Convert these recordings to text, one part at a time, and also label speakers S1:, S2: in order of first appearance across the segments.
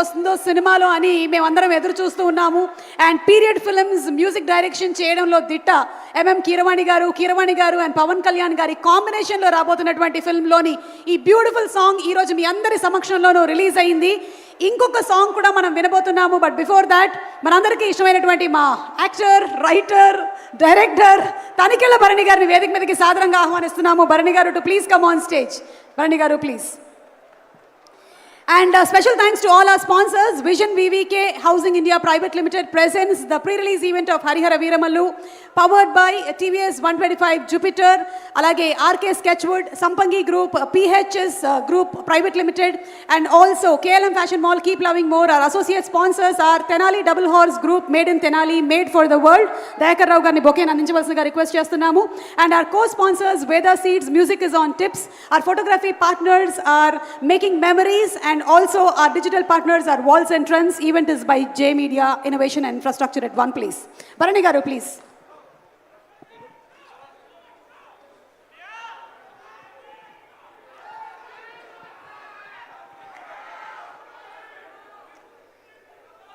S1: వస్తుందో సినిమాలో అని మేమందరం ఎదురు చూస్తూ ఉన్నాము. And period films music direction చేయడంలో దిట్ట ఎంఎం కీరవాణి గారు కీరవాణి గారు అండ్ పవన్ కళ్యాణ్ గారి కాంబినేషన్లో రాబోతున్నటువంటి ఫిల్మ్లోని ఈ బ్యూటిఫుల్ సాంగ్ ఈరోజు మీ అందరి సమక్షంలోనూ రిలీజ్ అయింది. ఇంకొక సాంగ్ కూడా మనం వినబోతున్నాము. బట్ బిఫోర్ దాట్ మనందరికీ ఇష్టమైనటువంటి మా actor writer director Tanikella Bharani garu వేదిక మీదకి సాధారణంగా ఆహ్వానిస్తున్నాము. Bharani garu to please come on stage Bharani garu please And uh, special thanks to all our sponsors. Vision VVK Housing India Private Limited presents the pre-release event of Harihara Veeramallu, powered by TVS 125 Jupiter, alage RK Sketchwood, Sampangi Group, PHS uh, Group Private Limited, and also KLM Fashion Mall. Keep loving more. Our associate sponsors are Tenali Double Horse Group, made in Tenali, made for the world. Dayakar Rao garu బొకేని అందించవలసిందిగా request చేస్తున్నాము and our co sponsors Veda Seeds music is on Tips our photography partners our making memories and also our digital partners our walls entrance event is by J Media innovation and infrastructure at one place Bharani garu please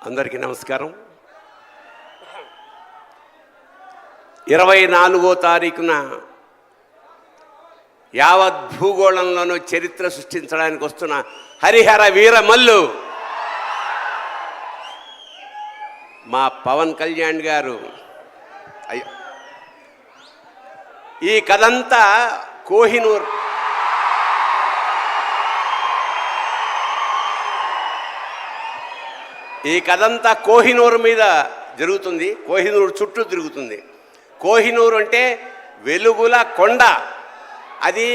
S2: అందరికీ నమస్కారం. ఇరవై నాలుగో తారీఖున యావత్ భూగోళంలోనూ చరిత్ర సృష్టించడానికి వస్తున్న హరిహర వీరమల్లు. మా పవన్ కళ్యాణ్ గారు అయ్యో ఈ కథంతా కోహినూర్. ఈ కథంతా కోహినూరు మీద జరుగుతుంది కోహినూరు చుట్టూ తిరుగుతుంది. కోహినూరు అంటే వెలుగుల కొండ. అది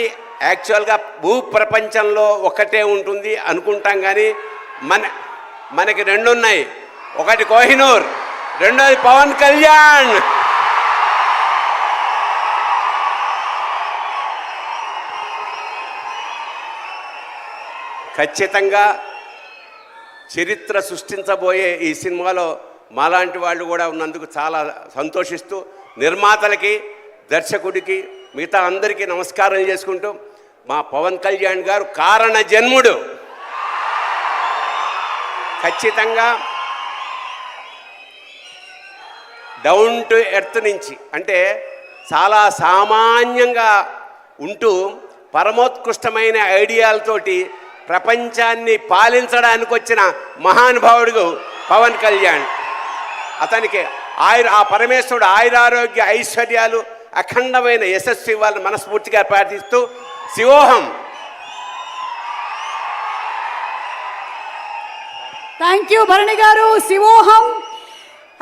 S2: యాక్చువల్గా భూ ప్రపంచంలో ఒకటే ఉంటుంది అనుకుంటాం కానీ మన మనకి రెండు ఉన్నాయి ఒకటి కోహినూర్ రెండోది పవన్ కళ్యాణ్. ఖచ్చితంగా చరిత్ర సృష్టించబోయే ఈ సినిమాలో మాలాంటి వాళ్ళు కూడా ఉన్నందుకు చాలా సంతోషిస్తూ నిర్మాతలకి దర్శకుడికి మిగతా అందరికీ నమస్కారం చేసుకుంటూ మా పవన్ కళ్యాణ్ గారు కారణ జన్ముడు. ఖచ్చితంగా డౌన్ టు ఎర్త్ నుంచి అంటే చాలా సామాన్యంగా ఉంటూ పరమోత్కృష్టమైన ఐడియాలతోటి ప్రపంచాన్ని పాలించడానికి వచ్చిన మహానుభావుడు పవన్ కళ్యాణ్. అతనికి ఆయుర ఆ పరమేశ్వరుడు ఆయురారోగ్య ఐశ్వర్యాలు అఖండమైన యశస్సు ఇవ్వాలని మనస్ఫూర్తిగా ప్రార్థిస్తూ శివోహం.
S1: Thank you Bharani garu. Shivoham.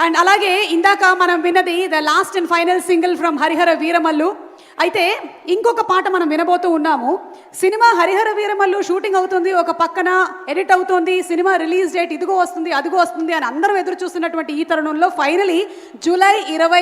S1: And అలాగే ఇందాక మనం విన్నది the last and final single from Harihara Veeramallu. అయితే ఇంకొక పాట మనం వినబోతూ ఉన్నాము. సినిమా హరిహర వీరమల్లు షూటింగ్ అవుతుంది. ఒక పక్కన ఎడిట్ అవుతుంది. సినిమా రిలీజ్ డేట్ ఇదిగో వస్తుంది అదిగో వస్తుంది అని అందరం ఎదురు చూస్తున్నటువంటి ఈ తరుణంలో ఫైనలీ జూలై ఇరవై